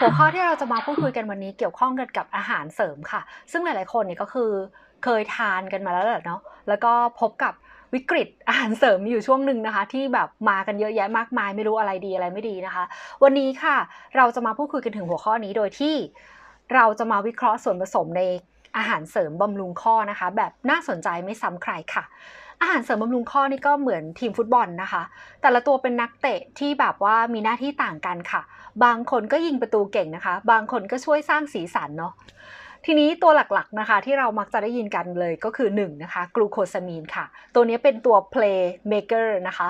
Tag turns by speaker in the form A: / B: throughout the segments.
A: หัวข้อที่เราจะมาพูดคุยกันวันนี้เกี่ยวข้องกันกับอาหารเสริมค่ะ ซึ่งหลาย ๆ คนเนี่ยก็คือเคยทานกันมาแล้วแหละเนาะแล้วก็พบกับวิกฤตอาหารเสริมมีอยู่ช่วงหนึ่งนะคะ ที่แบบมากันเยอะแยะมากมาย ไม่รู้อะไรดีอะไรไม่ดีนะคะ วันนี้ค่ะ เราจะมาพูดคุยกันถึงหัวข้อนี้โดยที่เราจะมาวิเคราะห์ส่วนผสมใน อาหารเสริมบำรุงข้อนะคะ แบบน่าสนใจไม่ซ้ำใครค่ะ อาหารเสริมบำรุงข้อนี่ก็เหมือนทีมฟุตบอลนะคะ แต่ละตัวเป็นนักเตะที่แบบว่ามีหน้าที่ต่างกันค่ะ บางคนก็ยิงประตูเก่งนะคะ บางคนก็ช่วยสร้างสีสันเนาะทีนี้ตัวหลักๆนะคะที่เรามักจะได้ยินกันเลยก็คือ1นะคะกลูโคซามีนค่ะ ตัวนี้เป็นตัว playmaker นะคะ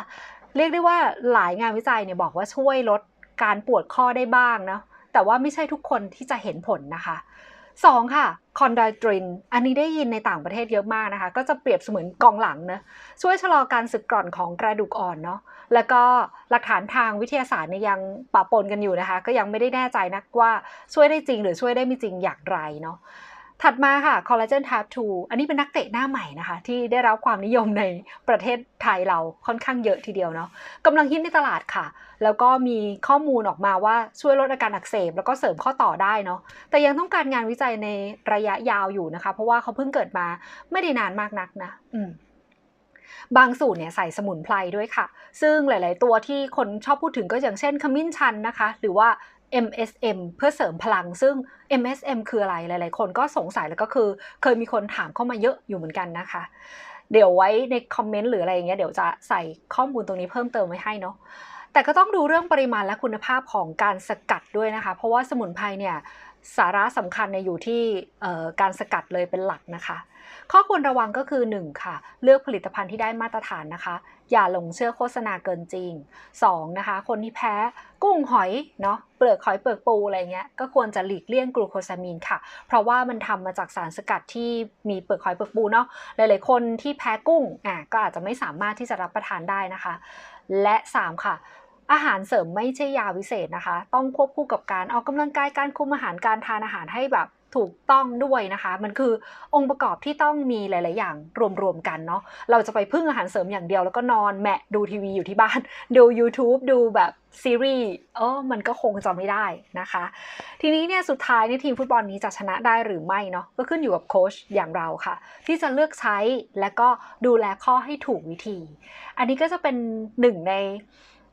A: เรียกได้ว่าหลายงานวิจัยเนี่ยบอกว่าช่วยลดการปวดข้อได้บ้างเนาะแต่ว่าไม่ใช่ทุกคนที่จะเห็นผลนะคะ 2 ค่ะ คอนไดตริน อันนี้ได้ยินในต่างประเทศเยอะมากนะคะ ก็จะเปรียบเสมือนกองหลังนะช่วยชะลอการสึกกร่อนของกระดูกอ่อนเนาะ แล้วก็หลักฐานทางวิทยาศาสตร์เนี่ยยังปะปนกันอยู่นะคะ ก็ยังไม่ได้แน่ใจนักว่าช่วยได้จริงหรือช่วยได้ไม่จริงอย่างไรเนาะ ถัดมาค่ะคอลลาเจนท y ป2อันนี้เป็นนักเตะหน้าใหม่นะคะ ที่ได้รับความนิยมในประเทศไทยเราค่อนข้างเยอะทีเดียวเนาะกำลังฮิตในตลาดค่ะ แล้วก็มีข้อมูลออกมาว่าช่วยลดอาการอักเสบ แล้วก็เสริมข้อต่อได้เนาะแต่ยังต้องการงานวิจัยในระยะยาวอยู่นะคะ เพราะว่าเขาเพิ่งเกิดมาไม่ได้นานมากนักนะ อืมบางสูตรเนี่ยใส่สมุนไพรด้วยค่ะ ซึ่งหลาย ๆ ตัวที่คนชอบพูดถึงก็อย่างเช่นขมิ้นชันนะคะ หรือว่า MSM เพื่อเสริมพลัง ซึ่ง MSM คืออะไรหลาย ๆ คนก็สงสัยแล้วก็คือเคยมีคนถามเข้ามาเยอะอยู่เหมือนกันนะคะ เดี๋ยวไว้ในคอมเมนต์หรืออะไรอย่างเงี้ยเดี๋ยวจะใส่ข้อมูลตรงนี้เพิ่มเติมไว้ให้เนาะแต่ก็ต้องดูเรื่องปริมาณและคุณภาพของการสกัดด้วยนะคะ เพราะว่าสมุนไพรเนี่ย สาระสำคัญเนี่ยอยู่ที่การสกัดเลยเป็นหลักนะคะ ข้อควรระวังก็คือ 1 ค่ะ เลือกผลิตภัณฑ์ที่ได้มาตรฐานนะคะ อย่าหลงเชื่อโฆษณาเกินจริง 2. นะคะ คนที่แพ้กุ้งหอยเนาะเปลือกหอยเปลือกปูอะไรเงี้ยก็ควรจะหลีกเลี่ยงกลูโคซามีนค่ะ เพราะว่ามันทำมาจากสารสกัดที่มีเปลือกหอยเปลือกปูเนาะหลายๆคนที่แพ้กุ้งอะก็อาจจะไม่สามารถที่จะรับประทานได้นะคะ และ 3 ค่ะ อาหารเสริมไม่ใช่ยาวิเศษนะคะ ต้องควบคู่กับการออกกำลังกายการคุมอาหารการทานอาหารให้แบบถูกต้องด้วยนะคะ มันคือองค์ประกอบที่ต้องมีหลาย ๆ อย่างรวม ๆ กันเนาะเราจะไปพึ่งอาหารเสริมอย่างเดียวแล้วก็นอนแมะดูทีวีอยู่ที่บ้าน ดู YouTube ดูแบบซีรีส์เออมันก็คงจะไม่ได้นะคะ ทีนี้เนี่ยสุดท้ายในทีมฟุตบอลนี้จะชนะได้หรือไม่เนาะก็ขึ้นอยู่กับโค้ชอย่างเราค่ะ ที่จะเลือกใช้และก็ดูแลข้อให้ถูกวิธี อันนี้ก็จะเป็นหนึ่งใน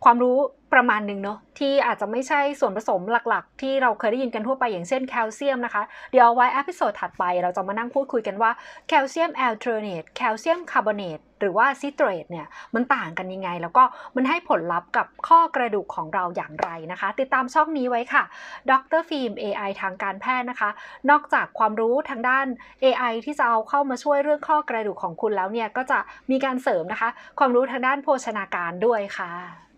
A: ความรู้ประมาณหนึ่งเนาะที่อาจจะไม่ใช่ส่วนผสมหลักๆ ที่เราเคยได้ยินกันทั่วไปอย่างเช่นแคลเซียมนะคะ เดี๋ยวเอาไว้อพิโซดถัดไปเราจะมานั่งพูดคุยกันว่าแคลเซียมแอลเทอร์เนตแคลเซียมคาร์บอเนตหรือว่าซิเตรตเนี่ยมันต่างกันยังไง แล้วก็มันให้ผลลัพธ์กับข้อกระดูกของเราอย่างไรนะคะ ติดตามช่องนี้ไว้ค่ะดรฟิล์ม AI ทางการแพทย์นะคะ นอกจากความรู้ทางด้าน AI ที่จะเอาเข้ามาช่วยเรื่องข้อกระดูกของคุณแล้วเนี่ยก็จะมีการเสริมนะคะ ความรู้ทางด้านโภชนาการด้วยค่ะ